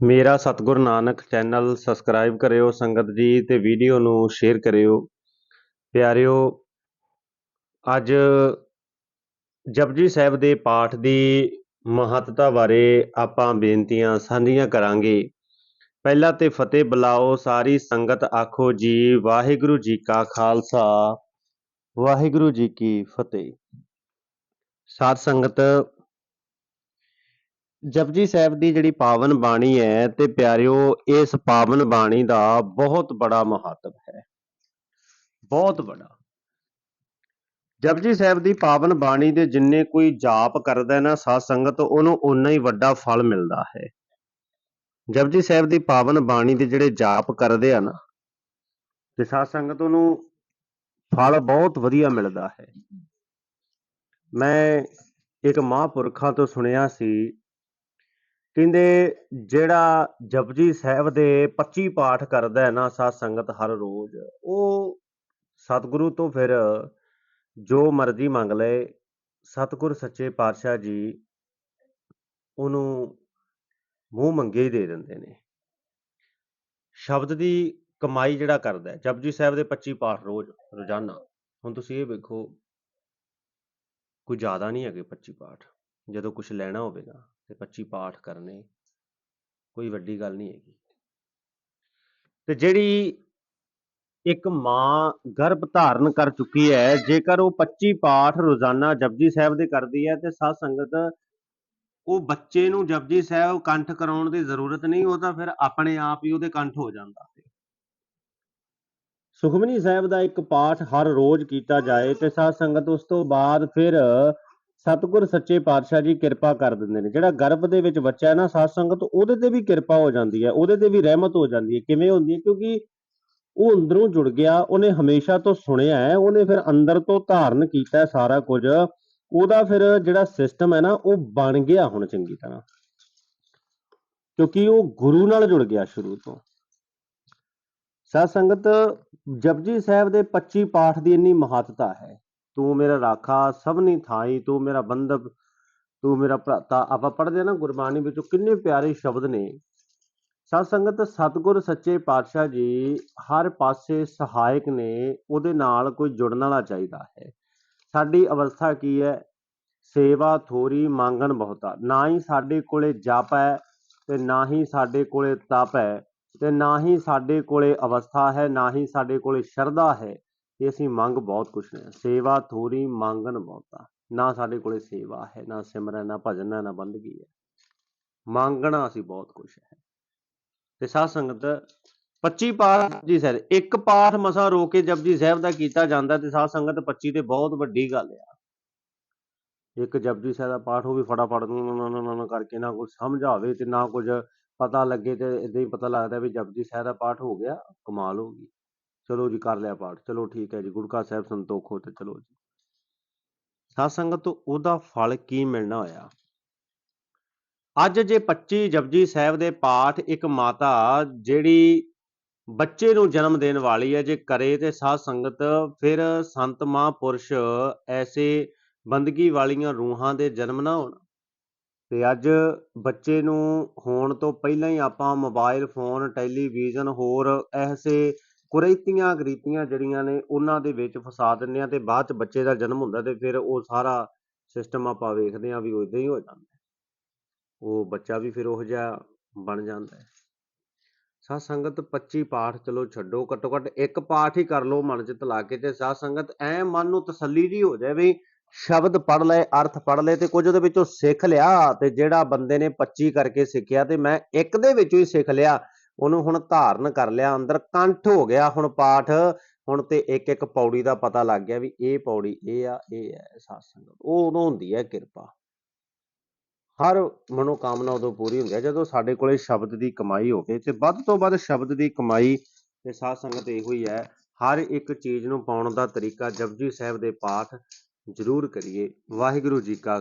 ਮੇਰਾ ਸਤਿਗੁਰ Nanak channel subscribe ਕਰਿਓ, ਸੰਗਤ ਜੀ ਤੇ ਵੀਡੀਓ ਨੂੰ ਸ਼ੇਅਰ ਕਰਿਓ। ਪਿਆਰਿਓ, ਅੱਜ ਜਪਜੀ ਸਾਹਿਬ ਦੇ ਪਾਠ ਦੀ ਮਹੱਤਤਾ ਬਾਰੇ ਆਪਾਂ ਬੇਨਤੀਆਂ ਸਾਂਝੀਆਂ ਕਰਾਂਗੇ। ਪਹਿਲਾਂ ਤੇ ਫਤਿਹ ਬੁਲਾਓ, ਸਾਰੀ ਸੰਗਤ ਆਖੋ ਜੀ, ਵਾਹਿਗੁਰੂ ਜੀ ਕਾ ਖਾਲਸਾ, ਵਾਹਿਗੁਰੂ ਜੀ ਕੀ ਫਤਿਹ। ਸਾਧ ਸੰਗਤ ਜਪਜੀ ਸਾਹਿਬ ਦੀ ਜਿਹੜੀ ਪਾਵਨ ਬਾਣੀ ਹੈ ਤੇ ਪਿਆਰਿਓ, ਇਸ ਪਾਵਨ ਬਾਣੀ ਦਾ ਬਹੁਤ ਬੜਾ ਮਹੱਤਵ ਹੈ। ਬਹੁਤ ਬੜਾ। ਜਪਜੀ ਸਾਹਿਬ ਦੀ ਪਾਵਨ ਬਾਣੀ ਦੇ ਜਿੰਨੇ ਕੋਈ ਜਾਪ ਕਰਦਾ ਹੈ ਨਾ, ਸਾਧ ਸੰਗਤ, ਉਹਨੂੰ ਉਨਾ ਹੀ ਵੱਡਾ ਫਲ ਮਿਲਦਾ ਹੈ। ਜਪਜੀ ਸਾਹਿਬ ਦੀ ਪਾਵਨ ਬਾਣੀ ਦੇ ਜਿਹੜੇ ਜਾਪ ਕਰਦੇ ਆ ਨਾ, ਤੇ ਸਾਧ ਸੰਗਤ ਉਹਨੂੰ ਫਲ ਬਹੁਤ ਵਧੀਆ ਮਿਲਦਾ ਹੈ। ਮੈਂ ਇੱਕ ਮਹਾਂਪੁਰਖਾਂ ਤੋਂ ਸੁਣਿਆ ਸੀ ਕਹਿੰਦੇ ਜਿਹੜਾ ਜਪਜੀ ਸਾਹਿਬ ਦੇ 25 ਪਾਠ ਕਰਦਾ ਹੈ ਨਾ ਸਾਧ ਸੰਗਤ ਹਰ ਰੋਜ਼, ਉਹ ਸਤਿਗੁਰੂ ਤੋਂ ਫਿਰ ਜੋ ਮਰਜ਼ੀ ਮੰਗ ਲਏ, ਸਤਿਗੁਰ ਸੱਚੇ ਪਾਤਸ਼ਾਹ ਜੀ ਉਹਨੂੰ ਮੂੰਹ ਮੰਗੇ ਹੀ ਦੇ ਦਿੰਦੇ ਨੇ। ਸ਼ਬਦ ਦੀ ਕਮਾਈ ਜਿਹੜਾ ਕਰਦਾ ਹੈ, ਜਪਜੀ ਸਾਹਿਬ ਦੇ 25 ਪਾਠ ਰੋਜ਼, ਰੋਜ਼ਾਨਾ, ਹੁਣ ਤੁਸੀਂ ਇਹ ਵੇਖੋ, ਕੋਈ ਜ਼ਿਆਦਾ ਨਹੀਂ ਹੈਗੇ 25 ਪਾਠ, ਜਦੋਂ ਕੁਝ ਲੈਣਾ ਹੋਵੇਗਾ। ਤੇ 25 ਪਾਠ ਕਰਨੇ ਕੋਈ ਵੱਡੀ ਗੱਲ ਨਹੀਂ ਹੈਗੀ। ਤੇ ਜਿਹੜੀ ਇੱਕ ਮਾਂ ਗਰਭ ਧਾਰਨ ਕਰ ਚੁੱਕੀ ਹੈ, ਜੇਕਰ ਉਹ 25 ਪਾਠ ਰੋਜ਼ਾਨਾ ਜਪਜੀ ਸਾਹਿਬ ਦੇ ਕਰਦੀ ਹੈ, ਤੇ ਸਾਧ ਸੰਗਤ ਉਹ ਬੱਚੇ ਨੂੰ ਜਪਜੀ ਸਾਹਿਬ ਕੰਠ ਕਰਾਉਣ ਦੀ ਜ਼ਰੂਰਤ ਨਹੀਂ, ਉਹ ਤਾਂ ਫਿਰ ਆਪਣੇ ਆਪ ਹੀ ਉਹਦੇ ਕੰਠ ਹੋ ਜਾਂਦਾ ਸੁਖਮਨੀ ਸਾਹਿਬ ਦਾ ਇੱਕ ਪਾਠ ਹਰ ਰੋਜ਼ ਕੀਤਾ ਜਾਏ ਤੇ ਸਾਧ ਸੰਗਤ ਉਸ ਤੋਂ ਬਾਅਦ ਫਿਰ ਸਤਿਗੁਰ ਸੱਚੇ ਪਾਤਸ਼ਾਹ ਜੀ ਕਿਰਪਾ ਕਰ ਦਿੰਦੇ ਨੇ। ਜਿਹੜਾ ਗਰਭ ਦੇ ਵਿੱਚ ਬੱਚਾ ਹੈ ਨਾ ਸਾਧ ਸੰਗਤ, ਉਹਦੇ ਤੇ ਵੀ ਕਿਰਪਾ ਹੋ ਜਾਂਦੀ ਹੈ, ਉਹਦੇ ਤੇ ਵੀ ਰਹਿਮਤ ਹੋ ਜਾਂਦੀ ਹੈ। ਕਿਵੇਂ ਹੁੰਦੀ ਹੈ? ਕਿਉਂਕਿ ਉਹ ਅੰਦਰੋਂ ਜੁੜ ਗਿਆ, ਉਹਨੇ ਹਮੇਸ਼ਾ ਤੋਂ ਸੁਣਿਆ ਹੈ, ਉਹਨੇ ਫਿਰ ਅੰਦਰ ਤੋਂ ਧਾਰਨ ਕੀਤਾ ਸਾਰਾ ਕੁਝ। ਉਹਦਾ ਫਿਰ ਜਿਹੜਾ ਸਿਸਟਮ ਹੈ ਨਾ, ਉਹ ਬਣ ਗਿਆ ਹੁਣ ਚੰਗੀ ਤਰ੍ਹਾਂ। ਕਿਉਂਕਿ ਉਹ ਗੁਰੂ ਨਾਲ ਜੁੜ ਗਿਆ ਸ਼ੁਰੂ ਤੋਂ। ਸਾਧ ਸੰਗਤ, ਜਪਜੀ ਸਾਹਿਬ ਦੇ 25 ਪਾਠ ਦੀ ਇੰਨੀ ਮਹੱਤਤਾ ਹੈ। ਤੂੰ ਮੇਰਾ ਰਾਖਾ ਸਭਨੀ ਥਾਈ, ਤੂੰ ਮੇਰਾ ਬੰਧਪ ਤੂੰ ਮੇਰਾ ਭਰਾਤਾ ਆਪਾਂ ਪੜ੍ਹਦੇ ਆ ਨਾ ਗੁਰਬਾਣੀ ਵਿੱਚੋਂ ਕਿੰਨੇ ਪਿਆਰੇ ਸ਼ਬਦ ਨੇ। ਸਾਧ ਸੰਗਤ, ਸਤਿਗੁਰ ਸੱਚੇ ਪਾਤਸ਼ਾਹ ਜੀ ਹਰ ਪਾਸੇ ਸਹਾਇਕ ਨੇ, ਉਹਦੇ ਨਾਲ ਕੋਈ ਜੁੜਨ ਵਾਲਾ ਚਾਹੀਦਾ ਹੈ। ਸਾਡੀ ਅਵਸਥਾ ਕੀ ਹੈ? ਸੇਵਾ, ਥੋਰੀ, ਮੰਗਣ ਬਹੁਤਾ। ਨਾ ਹੀ ਸਾਡੇ ਕੋਲੇ ਜਪ ਹੈ ਤੇ ਨਾ ਹੀ ਸਾਡੇ ਕੋਲੇ ਤਪ ਹੈ ਤੇ ਨਾ ਹੀ ਸਾਡੇ ਕੋਲੇ ਅਵਸਥਾ ਹੈ, ਨਾ ਹੀ ਸਾਡੇ ਕੋਲੇ ਸ਼ਰਧਾ ਹੈ। ਇਹ ਅਸੀਂ ਮੰਗ ਬਹੁਤ ਕੁਛ ਨੇ ਸੇਵਾ ਥੋੜੀ ਮੰਗਣ ਬਹੁਤਾ। ਨਾ ਸਾਡੇ ਕੋਲੇ ਸੇਵਾ ਹੈ, ਨਾ ਸਿਮਰਨ ਨਾ ਭਜਨ ਹੈ, ਨਾ ਬੰਦਗੀ ਹੈ। ਮੰਗਣਾ ਅਸੀਂ ਬਹੁਤ ਕੁਛ ਹੈ। ਤੇ ਸਾਧ ਸੰਗਤ 25 ਪਾਠ ਜੀ ਸਰ ਇੱਕ ਪਾਠ ਮਸਾ ਰੋ ਕੇ ਜਪਜੀ ਸਾਹਿਬ ਦਾ ਕੀਤਾ ਜਾਂਦਾ ਤੇ ਸਾਧ ਸੰਗਤ 25 ਤੇ ਬਹੁਤ ਵੱਡੀ ਗੱਲ ਆ। ਇੱਕ ਜਪਜੀ ਸਾਹਿਬ ਦਾ ਪਾਠ ਹੋਵੇ ਫਟਾਫਟ ਨੂੰ ਕਰਕੇ ਨਾ ਕੁਝ ਸਮਝ ਆਵੇ ਤੇ ਨਾ ਕੁਝ ਪਤਾ ਲੱਗੇ ਤੇ ਇਦਾਂ ਹੀ ਪਤਾ ਲੱਗਦਾ ਵੀ ਜਪਜੀ ਸਾਹਿਬ ਦਾ ਪਾਠ ਹੋ ਗਿਆ, ਕਮਾਲ ਹੋ ਗਈ। ਚਲੋ ਜੀ ਕਰ ਲਿਆ ਪਾਠ, ਚਲੋ ਠੀਕ ਹੈ ਜੀ ਗੁਰਕਾ ਸਾਹਿਬ ਸੰਤੋਖ ਤੇ ਚਲੋ ਜੀ। ਸਾਧ ਸੰਗਤ, ਉਹਦਾ ਫਲ ਕੀ ਮਿਲਣਾ ਹੋਇਆ? ਅੱਜ ਜੇ 25 ਜਪਜੀ ਸਾਹਿਬ ਦੇ ਪਾਠ ਇੱਕ ਮਾਤਾ ਜਿਹੜੀ ਬੱਚੇ ਨੂੰ ਜਨਮ ਦੇਣ ਵਾਲੀ ਹੈ, ਜੇ ਕਰੇ ਤੇ ਸਾਧ ਸੰਗਤ ਫਿਰ ਸੰਤ ਮਹਾਂਪੁਰਸ਼ ਐਸੇ ਬੰਦਗੀ ਵਾਲੀਆਂ ਰੂਹਾਂ ਦੇ ਜਨਮ ਨਾ ਹੋਣ। ਤੇ ਅੱਜ ਬੱਚੇ ਨੂੰ ਹੋਣ ਤੋਂ ਪਹਿਲਾਂ ਹੀ ਆਪਾਂ ਮੋਬਾਈਲ ਫੋਨ, ਟੈਲੀਵਿਜ਼ਨ ਹੋਰ ਐਸੇ ਕੁਰੀਤੀਆਂ ਗਰੀਤੀਆਂ ਜਿਹੜੀਆਂ ਨੇ, ਉਹਨਾਂ ਦੇ ਵਿੱਚ ਫਸਾ ਦਿੰਦੇ ਆ ਤੇ ਬਾਅਦ ਚ ਬੱਚੇ ਦਾ ਜਨਮ ਹੁੰਦਾ ਤੇ ਫਿਰ ਉਹ ਸਾਰਾ ਸਿਸਟਮ ਆਪਾਂ ਵੇਖਦੇ ਆ ਵੀ ਉਦਾਂ ਹੀ ਹੋ ਜਾਂਦਾ ਉਹ ਬੱਚਾ ਵੀ ਫਿਰ ਉਹ ਜਿਹਾ ਬਣ ਜਾਂਦਾ ਹੈ। ਸਾਧ ਸੰਗਤ 25 ਪਾਠ ਚਲੋ ਛੱਡੋ, ਘੱਟੋ ਘੱਟ ਇੱਕ ਪਾਠ ਹੀ ਕਰ ਲਓ ਮਨ ਚ ਲਾ ਕੇ ਤੇ ਸਾਧ ਸੰਗਤ ਐ ਮਨ ਨੂੰ ਤਸੱਲੀ ਜੀ ਹੋ ਜਾਏ ਵੀ ਸ਼ਬਦ ਪੜ ਲਏ, ਅਰਥ ਪੜ ਲਏ ਤੇ ਕੁਝ ਉਹਦੇ ਵਿੱਚੋਂ ਸਿੱਖ ਲਿਆ ਤੇ ਜਿਹੜਾ ਬੰਦੇ ਨੇ 25 ਕਰਕੇ ਸਿੱਖਿਆ ਤੇ ਮੈਂ ਇੱਕ ਦੇ ਵਿੱਚੋਂ ਹੀ ਸਿੱਖ ਲਿਆ। ਉਹਨੂੰ ਹੁਣ ਧਾਰਨ ਕਰ ਲਿਆ, ਅੰਦਰ ਕੰਠ ਹੋ ਗਿਆ ਹੁਣ ਪਾਠ। ਹੁਣ ਤੇ ਇੱਕ ਇੱਕ ਪੌੜੀ ਦਾ ਪਤਾ ਲੱਗ ਗਿਆ ਵੀ ਇਹ ਪੌੜੀ ਇਹ ਆ ਇਹ ਹੈ ਸਾਧ ਸੰਗਤ ਉਹ ਉਦੋਂ ਹੁੰਦੀ ਹੈ ਕਿਰਪਾ। ਹਰ ਮਨੋਕਾਮਨਾ ਉਦੋਂ ਪੂਰੀ ਹੁੰਦੀ ਹੈ ਜਦੋਂ ਸਾਡੇ ਕੋਲੇ ਸ਼ਬਦ ਦੀ ਕਮਾਈ ਹੋਵੇ ਤੇ ਵੱਧ ਤੋਂ ਵੱਧ ਸ਼ਬਦ ਦੀ ਕਮਾਈ ਤੇ ਸਾਧ ਸੰਗਤ ਇਹੋ ਹੀ ਹੈ, ਹਰ ਇੱਕ ਚੀਜ਼ ਨੂੰ ਪਾਉਣ ਦਾ ਤਰੀਕਾ ਜਪਜੀ ਸਾਹਿਬ ਦੇ ਪਾਠ ਜ਼ਰੂਰ ਕਰੀਏ। ਵਾਹਿਗੁਰੂ ਜੀ ਕਾ